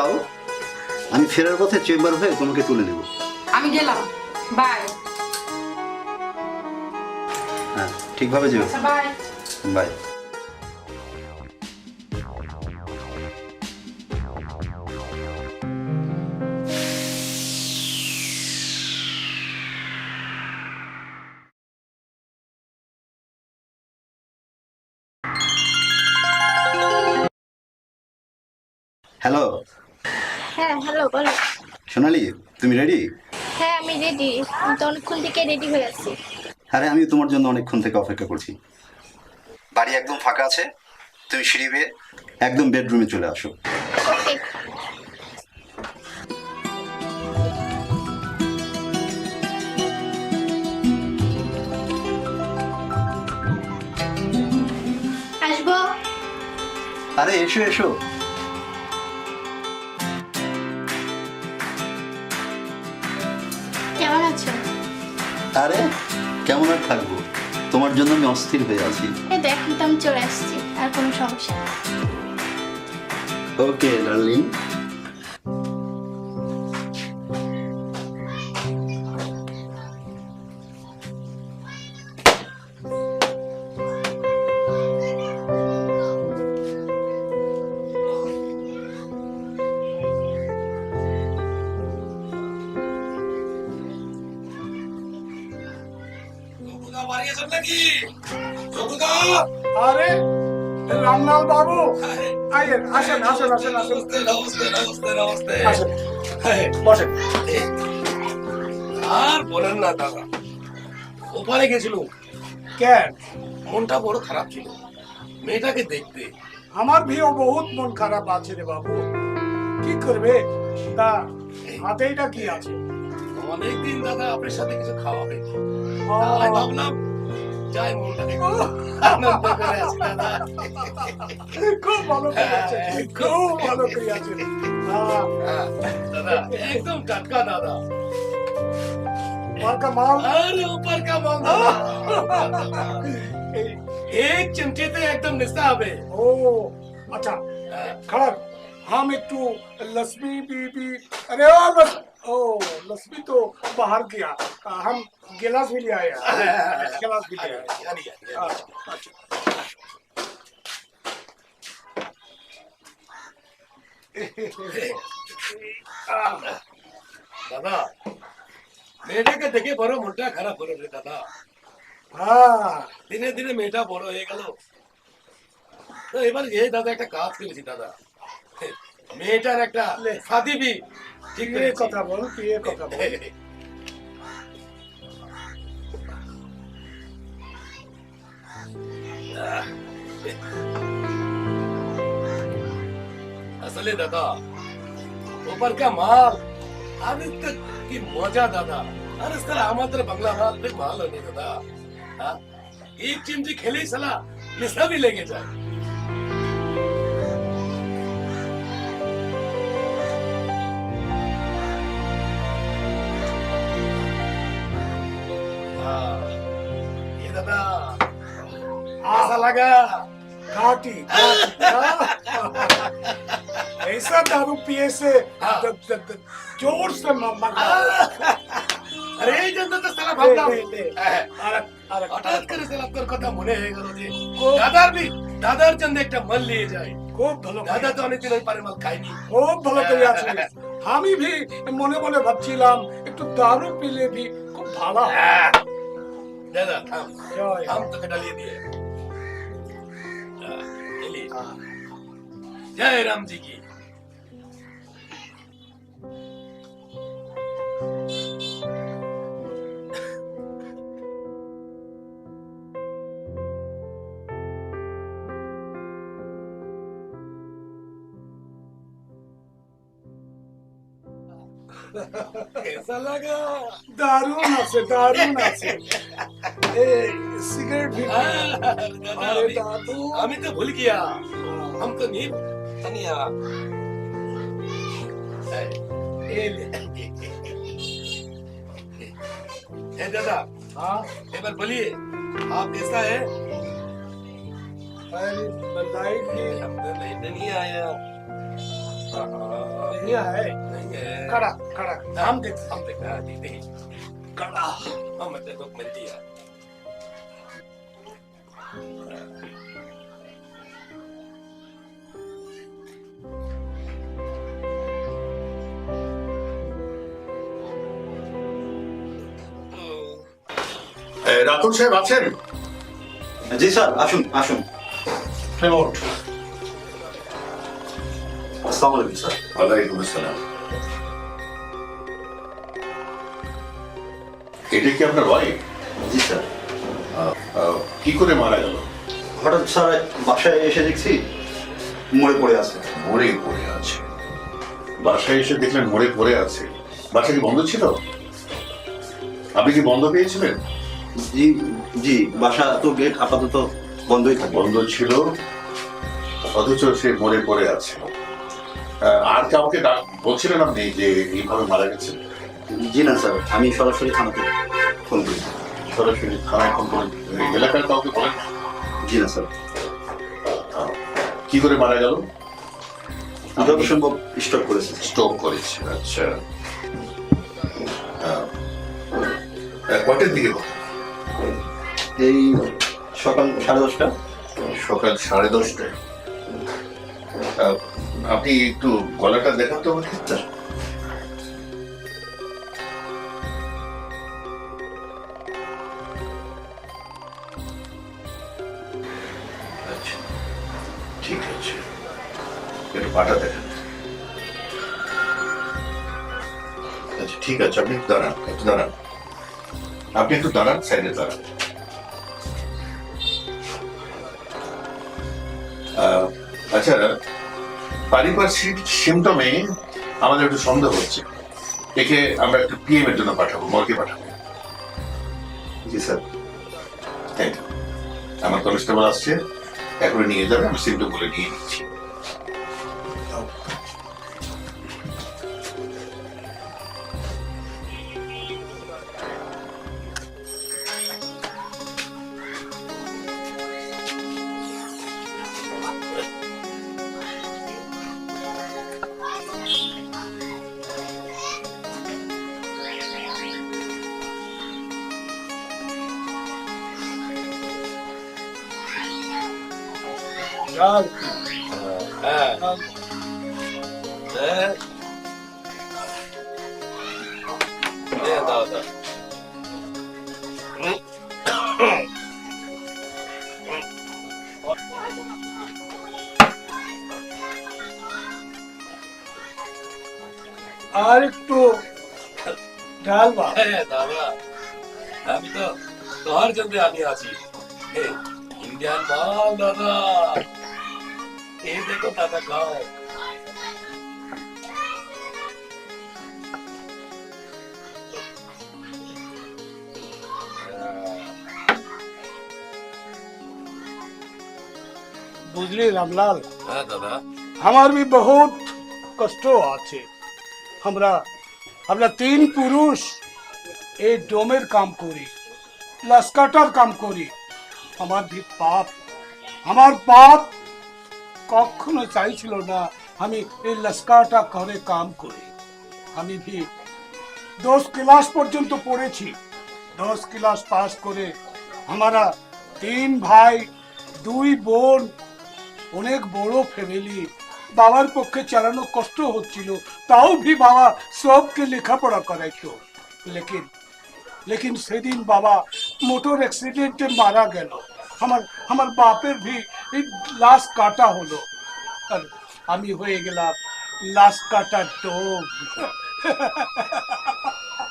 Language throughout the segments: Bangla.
যাও আমি ফেরার পথে চেম্বার হয়ে তোমাকে তুলে নেব। আমি গেলাম। বাই হ্যাঁ ঠিকভাবে যেও। বাই বাই হ্যাঁ হ্যালো বলো। সোনালি তুমি রেডি হ্যাঁ আমি রেডি আমি তো অনেকক্ষণ থেকে রেডি হয়ে আছি। আরে আমি তোমার জন্য অনেকক্ষণ থেকে অপেক্ষা করছি। বাড়ি একদম ফাঁকা আছে। তুমি সিঁড়ি বেয়ে একদম বেডরুমে চলে আসো। ওকে আসব? আরে এসো এসো। থাকব। তোমার জন্য আমি অস্থির হয়ে আছি। এই তো এখন তো আমি চলে আসছি আর কোনো সমস্যা ওকে ডার্লিং নাকি? যোগুদা আরে রামলাল বাবু। আইয়েন আসেন আসেন আসেন আসেন। নমস্তে নমস্তে নমস্তে আসেন। বসেন। আর বলেন না দাদা। ওপারে গেছিল। কেন? মনটা বড় খারাপ ছিল। মেয়েটাকে দেখতে। আমার ভিও বহুত মন খারাপ আছে রে বাবু। কি করবে? তা হাতেইটা কি আছে? অনেকদিন দাদা আপনার সাথে কিছু খাওয়া হয়নি ও, তাই ভাবলাম যাই মনটাকে একটু আনন্দ করে আসি দাদা খুব ভালো করেছে খুব ভালো করেছে हाँ, হ্যাঁ, দাদা একদম টাটকা দাদা और का माल अरे ऊपर का माल दादा ऊपर का माल। एक चिमटे से एकदम निस्ताब है ओ अच्छा खड़ा हम एक टू लक्ष्मी बीबी अरे ओ लस, ओ लक्ष्मी तो बाहर गया आ, हम गिलास भी ले आए हैं। गिलास भी ले आए हैं। यानी यानी अच्छा, अच्छा। দাদা মেয়েটাকে দেখে বড় মনটা খারাপ হলো রে দাদা हाँ দিনে দিনে মেয়েটা বড় হয়ে গেল তো এবার এই দাদা একটা কাজ করেছি দাদা মেয়েটার একটা লে। শাদি বি ঠিক ये করেছি কথা বল তুই এ কথা বল असले दादा, ऊपर का माल? आदित्य की मज़ा दादा। अरे सला आमात्र बंगला माल पे माल होने दादा। हाँ? एक चिमची खेले सला निशा भी लेके जाए। ऐसा लगा घाटी घाटी, हाँ। ऐसा दारू पिए से हाँ। द- द- द- जोर से म- मरना আরে এই জন্য তো সালা ভাবলাম লে, লে, লে। হ্যাঁ, আরেক আরেক হঠাৎ করে সালা তোর কথা মনে হয়ে গেল যে খুব দাদার বি দাদার জন্য একটা মাল নিয়ে যায় খুব ভালো দাদা তো অনেকদিন ওই পারে মাল খায়নি খুব ভালো করে আছে আমি ভি মনে মনে ভাবছিলাম একটু দারু পিলে ভি খুব ভালো হয়। আহ, দাদা থাম জয়। থাম তোকে ডালিয়ে দিয়ে আহ, এলি। জয় রাম জি কি कैसा लगा দারুণ আছে দারুণ আছে सिगरेट भी अरे दादू। हमें तो भूल गया। हाँ। हम तो नहीं तनिया ए दादा। हाँ? एक बार बोलिए। आप कैसा है? अरे तो नहीं नहीं आया नहीं है। नहीं कड़ा कड़ा। हम देख हम देख हाँ, कड़ा। हम तो मिलती है রাতুল সাহেব আছেন? জি স্যার আসুন আসুন। ওঠ আসসালামু আলাইকুম স্যার। ওয়ালাইকুম আসসালাম। এটা কি আপনার ওয়াইফ জি স্যার। কি করে মারা গেল? হঠাৎ স্যার বাসায় এসে দেখছি মরে পড়ে আছে। মরে পড়ে আছে। বাসায় এসে দেখলেন মরে পড়ে আছে। বাসা কি বন্ধ ছিল? আপনি কি বন্ধ পেয়েছিলেন? জি জি বাসা তো গেট আপাতত বন্ধই থাকে। বন্ধ ছিল অথচ সে মরে পড়ে আছে। আর কাউকে বলছিলেন আপনি যে এইভাবে মারা গেছে? জি না স্যার আমি সরাসরি থানাতে ফোন করি সরাসরি থানায় ফোন করেন এলাকার কাউকে বলেন? জি না স্যার। কি করে মারা গেল? যত সম্ভব স্টক করেছে। স্ট্রোক করেছে আচ্ছা। কটার দিকে? এই সকাল সাড়ে দশটা। সকাল সাড়ে দশটায়। আহ, আপনি একটু গলাটা দেখান তো আমাকে। পাটা আচ্ছা ঠিক আছে, আপনি একটু দাঁড়ান একটু দাঁড়ান। আপনি একটু দাঁড়ান, সাইডে দাঁড়ান। আচ্ছা পারিপার্শ্বিক সিমটমে আমাদের একটু সন্দেহ হচ্ছে। একে আমরা একটু পিএম এর জন্য পাঠাবো, মর্গে পাঠাবো। জি, স্যার। থ্যাংক ইউ আমার কনস্টেবল আসছে এখন নিয়ে যাবে, আমি সিমটম বলে নিয়ে নিচ্ছি। শান্তি হ্যাঁ হ্যাঁ দাদা আর একটু ডালবা হ্যাঁ, হ্যাঁ দাদা। আমি তো তোমার জন্য আমি আছি। ইন্ডিয়ান মাল, দাদা। এই দেখো দাদা খাও বুঝলি রামলাল হ্যাঁ দাদা আমার भी बहुत কষ্ট আছে আমরা আমরা তিন পুরুষ এই ডোমের কাম করি লাস্কাটার কাম করি আমার ভি পাপ আমার পাপ কখনো চাইছিল না আমি এই লাস্কাটা করে কাম করি। আমি ভি দশ ক্লাস পর্যন্ত পড়েছি। দশ ক্লাস পাস করে আমরা তিন ভাই, দুই বোন, অনেক বড় ফ্যামিলি, বাবার পক্ষে চালানো কষ্ট হচ্ছিল, তাও ভি বাবা সবকে লেখাপড়া করাইতো। লেকিন লেকিন সেদিন বাবা মোটর অ্যাক্সিডেন্টে মারা গেল। আমার আমার বাপের ভি লাশ কাটা হলো। আর আমি হয়ে গেলাম লাশ কাটা ডোব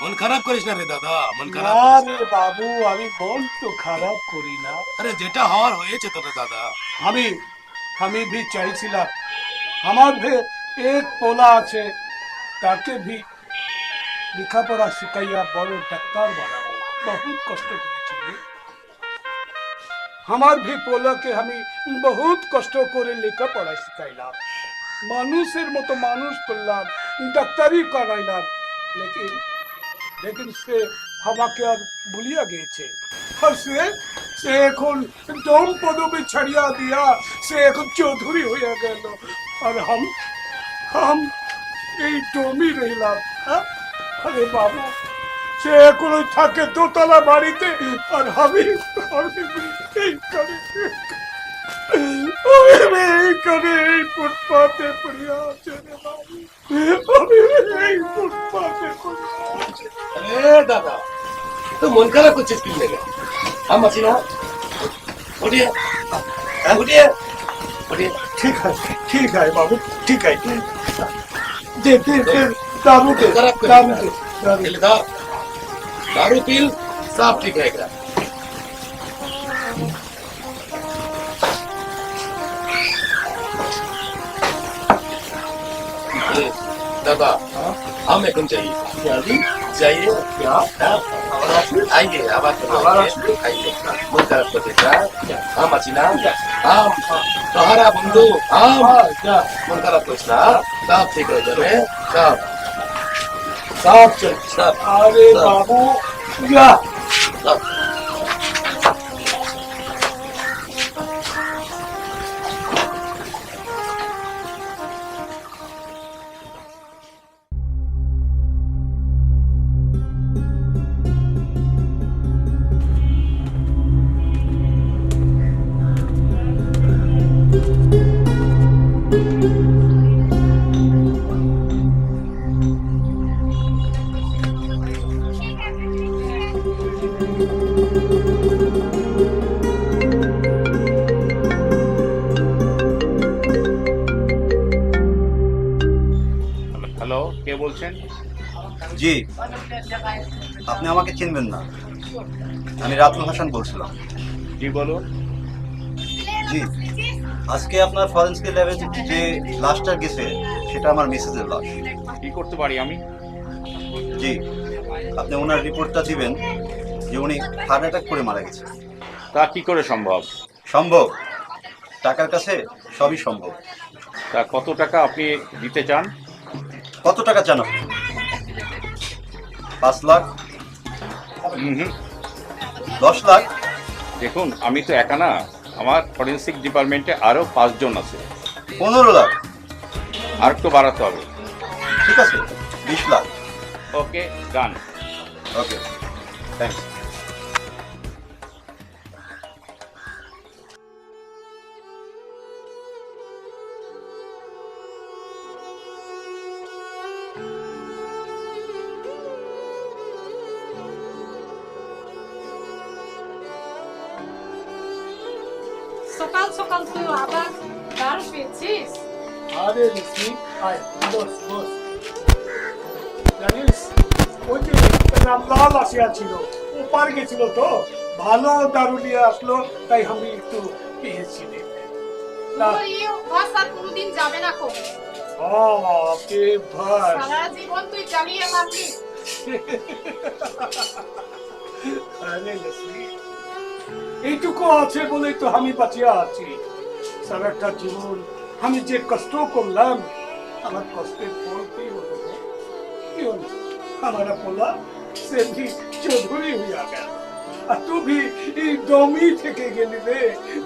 মন খারাপ করিস না রে দাদা মন খারাপ রে বাবু আমি মন তো খারাপ করি না। আরে যেটা হওয়ার হয়েছে তো রে দাদা। আমি আমি ভি চাইছিলাম আমার ভে এক পোলা আছে তাকে ভি লেখাপড়া শিখাইয়া বড় ডাক্তার বানাবো। বহুত কষ্ট করেছি রে। আমার ভি পোলাকে আমি বহুত কষ্ট করে লেখাপড়া শিখাইলাম মানুষের মতো মানুষ করলাম, ডাক্তারি করাইলাম লেকিন লেকিন সে আমাকে আর ভুলিয়া গিয়েছে আর সে সে এখন দম পদবি ছাড়িয়া দিয়া সে এখন চৌধুরী হইয়া গেল আর হাম হাম এই ডমি রইলাম হ্যাঁ? আরে বাবু, সে এখন থাকে দোতলা বাড়িতে, আর আমি फुटपाथ पे अरे दादा तो मन करा कुछ चीज़ हम मसीना उठिए। हाँ, उठिए। उठिए। ठीक है ठीक है बाबू ठीक है। दे दे दे दारू दारू दारू पील साफ़ ठीक रहेगा दादा हमें कौन चाहिए चाहिए क्या आइए अब आइए आइए मुझे आपको देखा हम अचिना हम तुम्हारा बंधु हम मन खराब कुछ ना सब ठीक हो जाए सब सब चल सब अरे बाबू या सब জি। আপনি আমাকে চিনবেন না। আমি রাতুল হাসান বলছিলাম। জি বলুন। জি। আজকে আপনার ফরেন্সিক ল্যাবে যে লাশটা গেছে সেটা আমার মিসেসের লাশ কি করতে পারি আমি? জি। আপনি ওনার রিপোর্টটা দিবেন যে উনি হার্ট অ্যাটাক করে মারা গেছে। তা কি করে সম্ভব? সম্ভব। টাকার কাছে সবই সম্ভব। তা কত টাকা আপনি দিতে চান? কত টাকা চান আপনি? পাঁচ লাখ। হুম হুম দশ লাখ। দেখুন আমি তো একা না আমার ফরেন্সিক ডিপার্টমেন্টে আরও পাঁচজন আছে। পনেরো লাখ। আর একটু বাড়াতে হবে। ঠিক আছে বিশ লাখ। ওকে ডান। ওকে থ্যাংকস সকাল সকাল তুই আবার দারু পেয়েছিস আরে লক্ষ্মী আয় বস বস। জানিস ওই যে রামলাল আসিয়া ছিল ওপার গেছিল তো ভালো দারু নিয়ে আসলো তাই আমি একটু পেয়েছি কোনোদিন যাবে না কো বাপরে ভাই। সারা জীবন তুই চালিয়ে আরে লক্ষ্মী এইটুকু আছে বলেই তো আমি বাঁচিয়া আছি। সারাটা জীবন আমি যে কষ্ট করলাম আমার কষ্টের ফল কি হলো কি হলো আমার পোলা সে চৌধুরী হইয়া গেল। আর তুই এই ডমি থেকে গেলি রে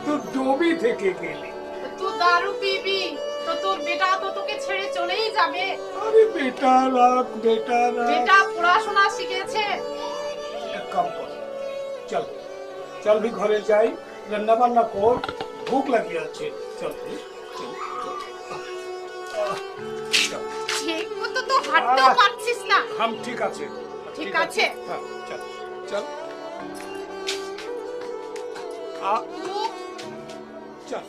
তুই ডমি থেকে গেলি। তুই দারু পিবি তো তোর বেটা তো তোকে ছেড়ে চলেই যাবে। আরে বেটা রাখ বেটা রাখ বেটা পড়াশোনা শিখেছে। এক কাম কর চল। চল भी ঘরে যাই। রান্না বান্না কর ভুক লাগিয়ে আছে। চল। ঠিক মতো তো হাঁটতেও। পারছিস না। হাম ঠিক আছে। ঠিক আছে? হ্যাঁ চল চল। আ চল।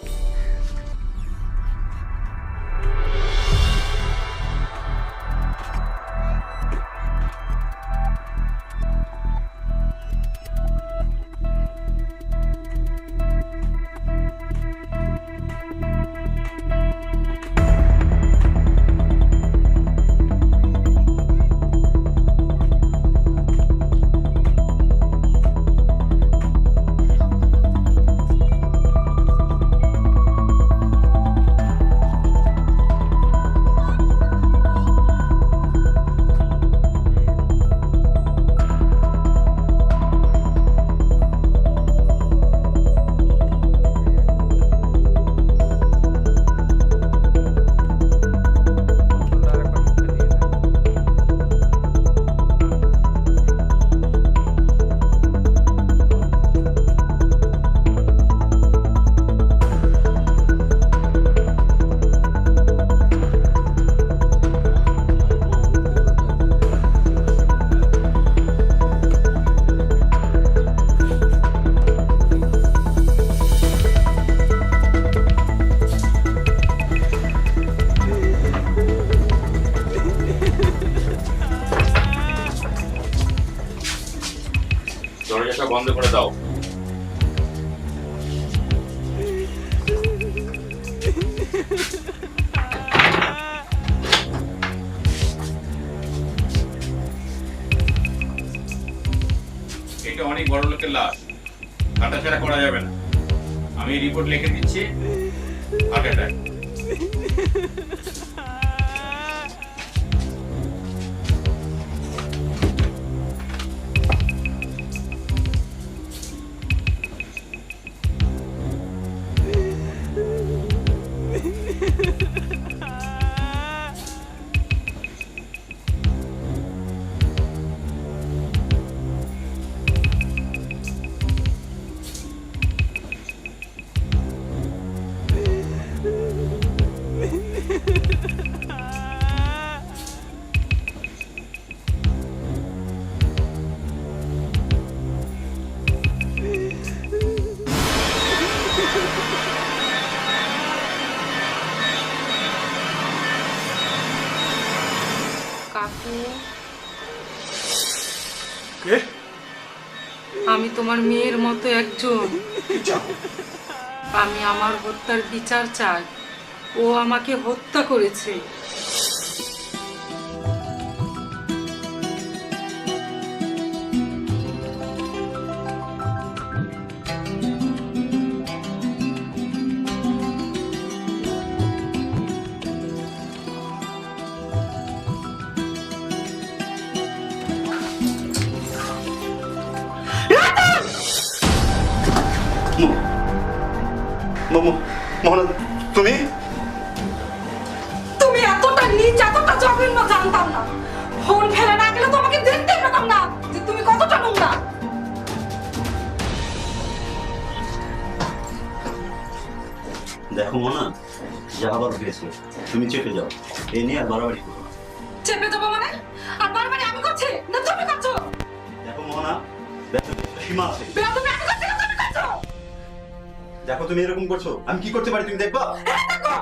বন্ধ করে দাও। এটা অনেক বড় লোকের লাশ। কাটাছাড়া করা যাবে না। আমি রিপোর্ট লিখে দিচ্ছি। হার্ট অ্যাটাক আমি তোমার মেয়ের মতো একজন। আমি আমার হত্যার বিচার চাই। ও আমাকে হত্যা করেছে। নিচ এতটা জঘন্য জানতাম না। ফোন ফেলে না গেলে তোমাকে দেখতে পেতাম না যে তুমি কতটা নোংরা। দেখো মোহনা যা আবার হয়েছে তুমি চেপে যাও। এই নিয়ে আর বাড়াবাড়ি করো। চেপে যাব মানে? আর বারবার আমি করছি? না তুমি করছ? দেখো দেখো, সীমা আছে। তুমি করছ? দেখো তুমি এরকম করছ আমি কি করতে পারি তুমি দেখবা? দেখো!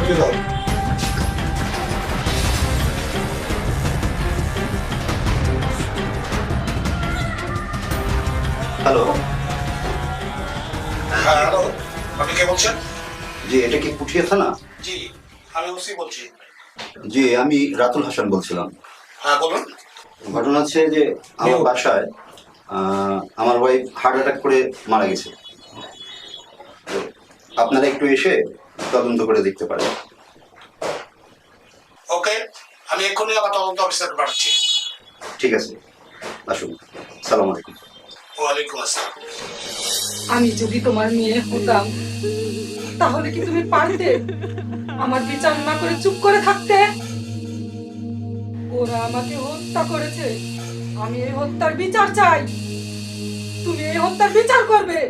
দিয়ে দাও হ্যালো হ্যাঁ হ্যালো আপনি কে বলছেন? জি এটা কি পুঠিয়া থানা? জি আমি ওসি বলছি। জি আমি রাতুল হাসান বলছিলাম। হ্যাঁ বলুন। ঘটনা হচ্ছে যে আমার বাসায় আহ, আমার ওয়াইফ হার্ট অ্যাটাক করে মারা গেছে। আপনারা একটু এসে তদন্ত করে দেখতে পারেন। ওকে আমি এক্ষুনি আমার তদন্ত অফিসার পাঠাচ্ছি। ঠিক আছে আসুন। সালাম আলাইকুম। ওয়ালাইকুম আসসালাম। আমি যদি তোমার মেয়ে হতাম তাহলে কি তুমি পারতে? আমার বিচার না করে চুপ করে থাকতে? ওরা আমাকে হত্যা করেছে। আমি এই হত্যার বিচার চাই। তুমি এই হত্যার বিচার করবে।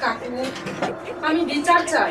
কাকু আমি বিচার চাই।